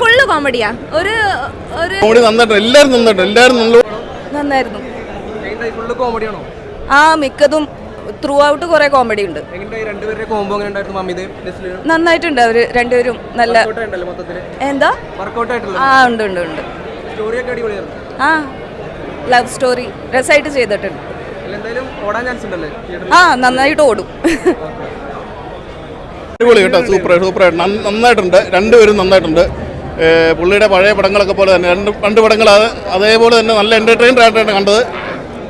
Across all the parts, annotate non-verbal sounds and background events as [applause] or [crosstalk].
Full കോമഡിയാ ഒരു ഒരു comedy നന്നായിട്ട് എല്ലാവരും നന്നായിട്ട് എല്ലാവരും നല്ല നന്നായിരുന്നു. ആ മിക്കതും ത്രൂ ഔട്ട് കുറെ കോമഡി ഉണ്ട്. നന്നായിട്ടുണ്ട്. അവർ രണ്ടുപേരും നല്ല എന്താ? വർക്കൗട്ട് ആയിട്ടുള്ള ആ ഉണ്ട് ഉണ്ട് ഉണ്ട്. ആ ലവ് സ്റ്റോറി രസമായിട്ട് ചെയ്തിട്ടുണ്ട്. അല്ല എന്തായാലും ഓടാൻ ചാൻസ് ഉണ്ടല്ലേ? ആ നന്നായിട്ട് ഓടും. അടിപൊളി കേട്ടോ സൂപ്പർ സൂപ്പറായിട്ട് നന്ന- നന്നായിട്ടുണ്ട്. രണ്ടുപേരും നന്നായിട്ടുണ്ട്. പുള്ളിയുടെ പഴയ പടങ്ങളൊക്കെ പോലെ തന്നെ രണ്ട് രണ്ട് പടങ്ങൾ അത് അതേപോലെ തന്നെ നല്ല എന്റർടൈൻഡ് ആയിട്ടാണ് കണ്ടത്.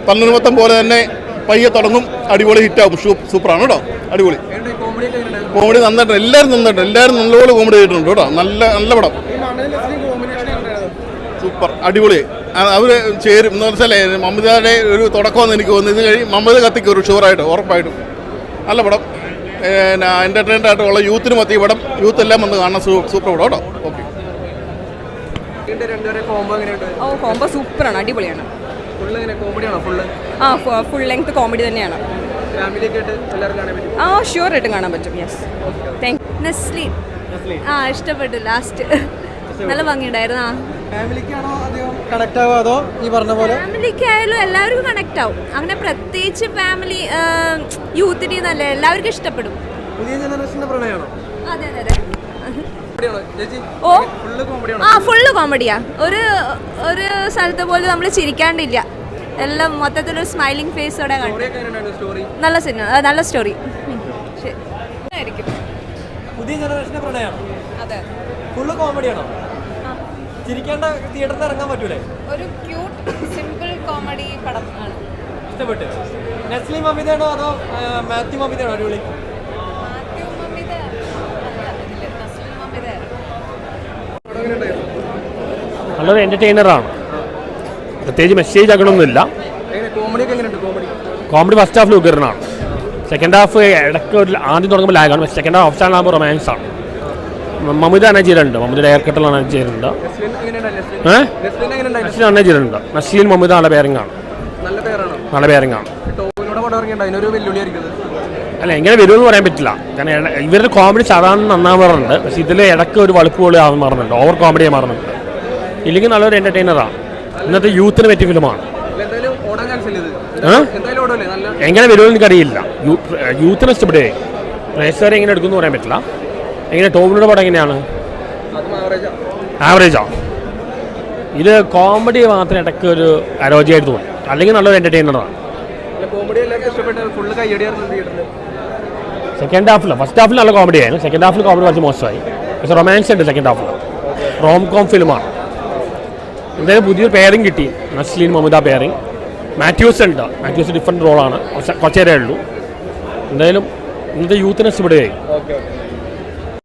തണ്ണുമത്തം പോലെ തന്നെ പയ്യെ തുടങ്ങും അടിപൊളി ഹിറ്റാവും. സൂപ്പറാണ് കേട്ടോ അടിപൊളി. കോമഡി നന്നായിട്ട് എല്ലാവരും നന്നായിട്ട് എല്ലാവരും നല്ലപോലെ കോമഡി ചെയ്തിട്ടുണ്ട് കേട്ടോ. നല്ല നല്ല പടം. സൂപ്പർ അടിപൊളി. അവർ ചേരും. എന്ന് വെച്ചാലേ മമതയുടെ ഒരു തുടക്കമെന്ന് എനിക്ക് തോന്നുന്നു. ഇത് കഴിഞ്ഞ് മമത കത്തിക്കൊരു ഷുവറായിട്ട് ഉറപ്പായിട്ടും. നല്ല പടം. എന്റർടൈൻഡ് ആയിട്ടുള്ള യൂത്തിന് മതി പടം യൂത്ത് എല്ലാം വന്ന് കാണാൻ സൂപ്പർ പടം കേട്ടോ. ഓക്കെ ഓ കോംബോ സൂപ്പറാണ് അടിപൊളിയാണ്. ആ ഫുൾ ലെങ്ത് കോമഡി തന്നെയാണ്. ആ ഷുവർ ആയിട്ടും കാണാൻ പറ്റും. യെസ് താങ്ക് നെസ്ലി ആ ഇഷ്ടപ്പെട്ടു. ലാസ്റ്റ് [laughs] നല്ല ഭംഗിയുണ്ടായിരുന്നു? ആ ഫാമിലിക്കാണോ അധികം കണക്ട് ആവുക അതോ ഈ പറഞ്ഞ പോലെ? ഫാമിലിക്ക് ആയാലും എല്ലാവർക്കും കണക്ട് ആവും അങ്ങനെ പ്രത്യേകിച്ച് ഫാമിലി യൂത്തിന് നല്ല എല്ലാവർക്കും ഇഷ്ടപ്പെടും. പുതിയ ജനറേഷന്റെ പ്രണയമാണോ? അതെ അതെ ഓ. ആ ഫുള്ള് കോമഡിയാ. ഒരു ഒരു സ്ഥലത്ത് പോലും നമ്മൾ ചിരിക്കാണ്ടില്ല. എല്ലാം മൊത്തത്തിലൊരു സ്മൈലിംഗ് ഫേസോടെ നല്ല സിനിമ നല്ല സ്റ്റോറി ശരി. പുതിയ ജനറേഷന്റെ പ്രണയമാണോ? അതെ. ഫുള്ള് കോമഡിയാണോ? ചിരിക്കേണ്ട തിയേറ്ററിൽ ഇറങ്ങാൻ പറ്റൂലേ? ഒരു ക്യൂട്ട് സിമ്പിൾ കോമഡി പടം ആണ്. ഇഷ്ടപ്പെട്ടു? നെസ്ലി മമിതയാണോ അതോ മാത്യു മമിതയാണോ അടിപൊളി? നല്ലൊരു എന്റർടൈനറാണ് പ്രത്യേകിച്ച് മെസ്സേജ് ആക്കണമൊന്നുമില്ല. കോമഡി കോമഡി ഫസ്റ്റ് ഹാഫിൽ ഉഗ്രനാണ് സെക്കൻഡ് ഹാഫ് ഇടയ്ക്ക് ഒരു ആദ്യം തുടങ്ങുമ്പോൾ ലാഗാണ് സെക്കൻഡ് ഹാഫ് അവസാനം ആകുമ്പോൾ റൊമാൻസ് ആണ്. മമിത അനജീരുണ്ട് മമിതയുടെ ഹെയർ എങ്ങനെയുണ്ടായി നെസ്ലിൻ ഏഹ് അനജീരുണ്ട് നസീൽ മമിത നല്ല പേരങ്ങാണ്. നല്ല വെല്ലുവിളി അല്ല എങ്ങനെ വരുമെന്ന് പറയാൻ പറ്റില്ല. കാരണം ഇവരുടെ കോമഡി സാധാരണ നന്നാവാറുണ്ട്. പക്ഷെ ഇതിൽ ഇടയ്ക്ക് ഒരു വളുപ്പ് പോലെ ആവാൻ മാറുന്നുണ്ട് ഓവർ കോമഡിയായി മാറുന്നുണ്ട് ഇല്ലെങ്കിൽ നല്ലൊരു എന്റർടൈനറാണ് ഇന്നത്തെ യൂത്തിന് പറ്റിയ ഫിലിമാണ് എങ്ങനെ വരുമെന്ന് എനിക്കറിയില്ല. യൂത്തിനെ യൂത്തിന് ഇഷ്ടപ്പെടുകയെ പ്രേക്ഷകരെ എങ്ങനെ എടുക്കുമെന്ന് പറയാൻ പറ്റില്ല. എങ്ങനെ ടോമിനോട് പടം എങ്ങനെയാണ്? ആവറേജാ. ഇത് കോമഡി മാത്രം ഇടയ്ക്ക് ഒരു അരോചിയായിട്ട് തോന്നി. അല്ലെങ്കിൽ നല്ലൊരു എന്റർടൈനറാണ് സെക്കൻഡ് ഹാഫിൽ ഫസ്റ്റ് ഹാഫിൽ നല്ല കോമഡി ആയിരുന്നു. സെക്കൻഡ് ഹാഫിൽ കോമഡി കുറച്ച് മോശമായി. പക്ഷേ റൊമാൻസ് ഉണ്ട് സെക്കൻഡ് ഹാഫിൽ റോം കോം ഫിലിമാണ് എന്തായാലും പുതിയൊരു പേരിങ് കിട്ടി. നസ്ലീൻ മമിത പേരിങ് മാത്യൂസ് ഉണ്ട്. മാത്യൂസ് ഡിഫറെന്റ് റോളാണ് കുറച്ച് കുറച്ചേരേ ഉള്ളൂ. എന്തായാലും ഇന്നത്തെ യൂത്തിനെ ഇഷ്ടപ്പെടുകയായി